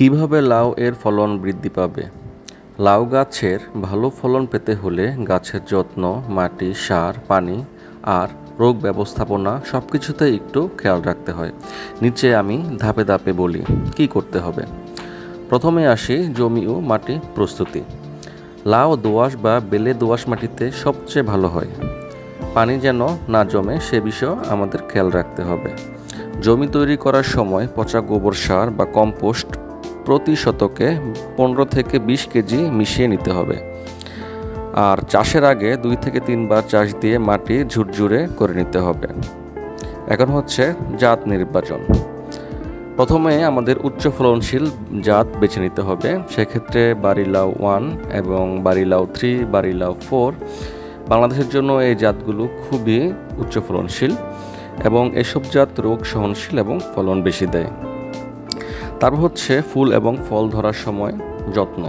কীভাবে লাউ এর ফলন বৃদ্ধি পাবে? লাউ গাছের ভালো ফলন পেতে হলে গাছের যত্ন, মাটি, সার, পানি আর রোগ ব্যবস্থাপনা সব কিছুতে একটু খেয়াল রাখতে হয়। নিচে আমি ধাপে ধাপে বলি, কি করতে হবে? প্রথমে আসি জমি ও মাটি প্রস্তুতি। লাউ দোআঁশ বা বেলে দোআঁশ মাটিতে সবচেয়ে ভালো হয়। পানি যেন না জমে সে বিষয়ে আমাদের খেয়াল রাখতে হবে। জমি তৈরি করার সময় পচা গোবর সার বা কম্পোস্ট প্রতি শতকে পনেরো থেকে বিশ কেজি মিশিয়ে নিতে হবে। আর চাষের আগে দুই থেকে তিনবার চাষ দিয়ে মাটি ঝুরঝুরে করে নিতে হবে। এখন হচ্ছে জাত নির্বাচন। প্রথমে আমাদের উচ্চ ফলনশীল জাত বেছে নিতে হবে। সেক্ষেত্রে বারিলাও ওয়ান এবং বারিলাও থ্রি, বারিলাও ফোর বাংলাদেশের জন্য এই জাতগুলো খুবই উচ্চ ফলনশীল এবং এসব জাত রোগ সহনশীল এবং ফলন বেশি দেয়। তারপর হচ্ছে ফুল এবং ফল ধরার সময় যত্ন।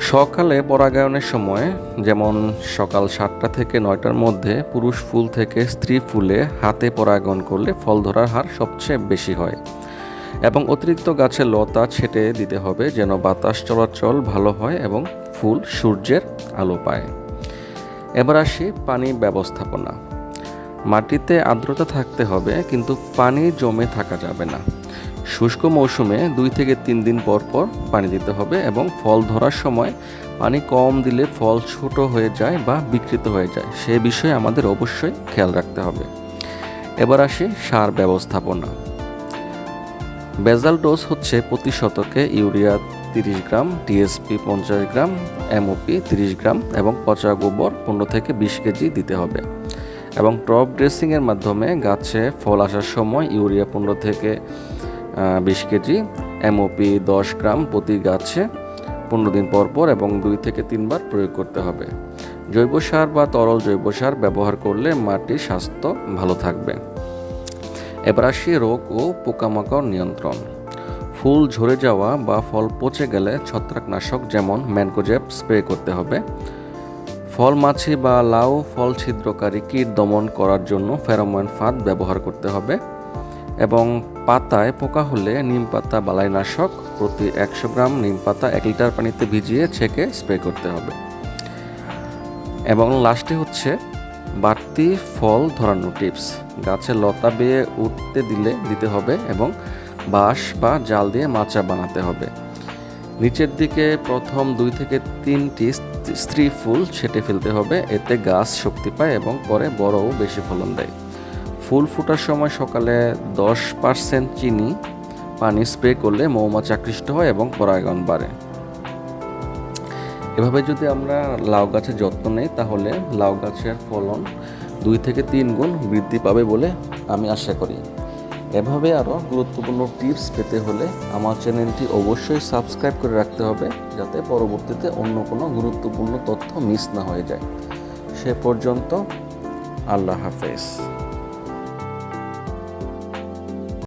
সকালে পরাগায়নের সময়, যেমন সকাল সাতটা থেকে নয়টার মধ্যে পুরুষ ফুল থেকে স্ত্রী ফুলে হাতে পরাগায়ন করলে ফল ধরার হার সবচেয়ে বেশি হয়। এবং অতিরিক্ত গাছে লতা ছেটে দিতে হবে যেন বাতাস চলাচল ভালো হয় এবং ফুল সূর্যের আলো পায়। এবার আসি পানি ব্যবস্থাপনা। মাটিতে আর্দ্রতা থাকতে হবে, কিন্তু পানি জমে থাকা যাবে না। শুষ্ক মৌসুমে দুই থেকে তিন দিন পর পর পানি দিতে হবে এবং ফল ধরার সময় পানি কম দিলে ফল ছোট হয়ে যায় বা বিকৃত হয়ে যায়। সে বিষয়ে আমাদের অবশ্যই খেয়াল রাখতে হবে। এবার আসি সার ব্যবস্থাপনা। বেজাল ডোজ হচ্ছে প্রতি শতকে ইউরিয়া তিরিশ গ্রাম টিএসপি পঞ্চাশ গ্রাম এমওপি তিরিশ গ্রাম এবং পচা গোবর পনেরো থেকে বিশ কেজি দিতে হবে। এবং টপ ড্রেসিংয়ের মাধ্যমে গাছে ফল আসার সময় ইউরিয়া পনেরো থেকে বিশ কেজি এমওপি দশ গ্রাম প্রতি গাছে পনেরো দিন পর পর এবং দুই থেকে তিনবার প্রয়োগ করতে হবে। জৈব সার বা তরল জৈব সার ব্যবহার করলে মাটির স্বাস্থ্য ভালো থাকবে। এবার আসি রোগ ও পোকামাকড় নিয়ন্ত্রণ। ফুল ঝরে যাওয়া বা ফল পচে গেলে ছত্রাকনাশক যেমন ম্যানকোজেব স্প্রে করতে হবে। ফল মাছি বা লাউ, ফল ছিদ্রকারী কীট দমন করার জন্য ফেরোমন ফাঁদ ব্যবহার করতে হবে। এবং পাতায় পোকা হলে নিম পাতা বালাইনাশক প্রতি একশো গ্রাম নিম পাতা এক লিটার পানিতে ভিজিয়ে ছেঁকে স্প্রে করতে হবে। এবং লাস্টে হচ্ছে বাড়তি ফল ধরানো টিপস। গাছে লতা বেয়ে উঠতে দিলে দিতে হবে এবং বাঁশ বা জাল দিয়ে মাচা বানাতে হবে। নিচের দিকে প্রথম দুই থেকে তিনটি স্ত্রী ফুল ছেটে ফেলতে হবে। এতে গাছ শক্তি পায় এবং পরে বড় ও বেশি ফলন দেয়। ফুল ফোটার সময় সকালে দশ পার্সেন্ট চিনি, পানি স্প্রে করলে মৌমাছি আকৃষ্ট হয় এবং পরাগায়ন বাড়ে। এভাবে যদি আমরা লাউ গাছের যত্ন নেই, তাহলে লাউ গাছের ফলন দুই থেকে তিন গুণ বৃদ্ধি পাবে বলে আমি আশা করি। এভাবে আরও গুরুত্বপূর্ণ টিপস পেতে হলে আমার চ্যানেলটি অবশ্যই সাবস্ক্রাইব করে রাখতে হবে, যাতে পরবর্তীতে অন্য কোনো গুরুত্বপূর্ণ তথ্য মিস না হয়ে যায়। সে পর্যন্ত আল্লাহ হাফেজ।